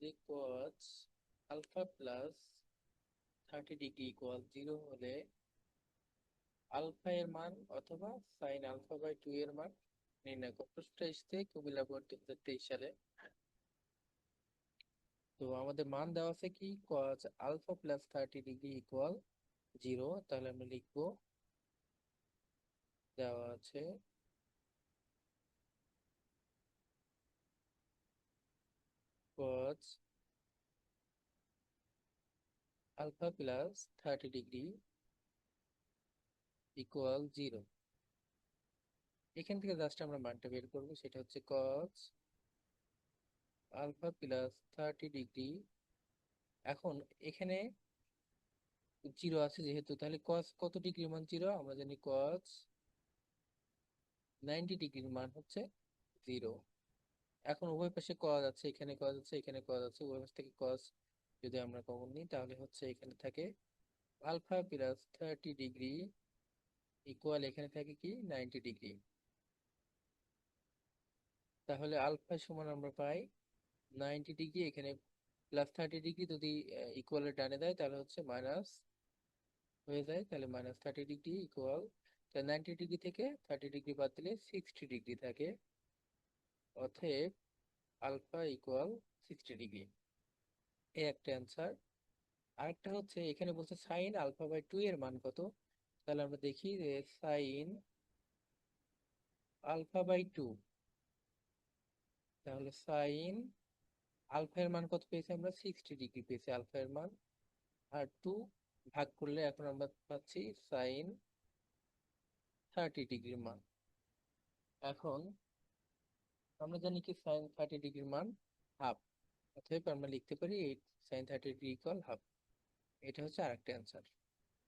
cos alpha plus thirty degree equal zero হলে alpha এর মান অথবা সাইন আলফা বাই টু এর মান নির্ণয় করো। প্রশ্নটা এসছে কুমিল্লা বোর্ড দু হাজার তেইশ সালে। তো আমাদের মান দেওয়া আছে কি? cos alpha plus thirty degree equal zero তাহলে আমরা লিখব, দেওয়া আছে cos alpha plus thirty degree equal zero এখান থেকে জাস্ট আমরা মানটা বের করব, সেটা হচ্ছে cos alpha plus thirty degree এখন এখানে জিরো আছে যেহেতু, তাহলে cos কত ডিগ্রির মান জিরো আমরা জানি cos নাইনটি ডিগ্রির মান হচ্ছে জিরো এখন উভয় পাশে cos আছে, এখানে cos আছে, এখানে cos আছে, উভয় পাশ থেকে cos যদি আমরা কমন নিই, তাহলে হচ্ছে এখানে থাকে alpha plus thirty degree equal এখানে থাকে কি? নাইনটি ডিগ্রি তাহলে আলফা সমান আমরা পাই নাইনটি ডিগ্রি এখানে প্লাস থার্টি ডিগ্রি যদি ইকুয়ালের ডানে দেয়, তাহলে হচ্ছে মাইনাস হয়ে যায়, তাহলে মাইনাস থার্টি ডিগ্রি ইকুয়াল তাহলে নাইনটি ডিগ্রি থেকে থার্টি ডিগ্রি বাদ দিলে সিক্সটি ডিগ্রি থাকে। অতএব আলফা ইকুয়াল সিক্সটি ডিগ্রি। এই একটা অ্যান্সার। আরেকটা হচ্ছে, এখানে বলছে সাইন আলফা বাই টু এর মান কত? তাহলে আমরা দেখি যে সাইন আলফা বাই টু। তাহলে সাইন আলফা এর মান কত পেয়েছি আমরা? সিক্সটি ডিগ্রি পেয়েছি আলফা এর মান। আর টু ভাগ করলে এখন আমরা পাচ্ছি সাইন থার্টি ডিগ্রির মান। এখন আমরা জানি কি সাইন থার্টি ডিগ্রির মান হাফ অতএব আমরা লিখতে পারি eight sine thirty degree equal half এটা হচ্ছে আরেকটা অ্যান্সার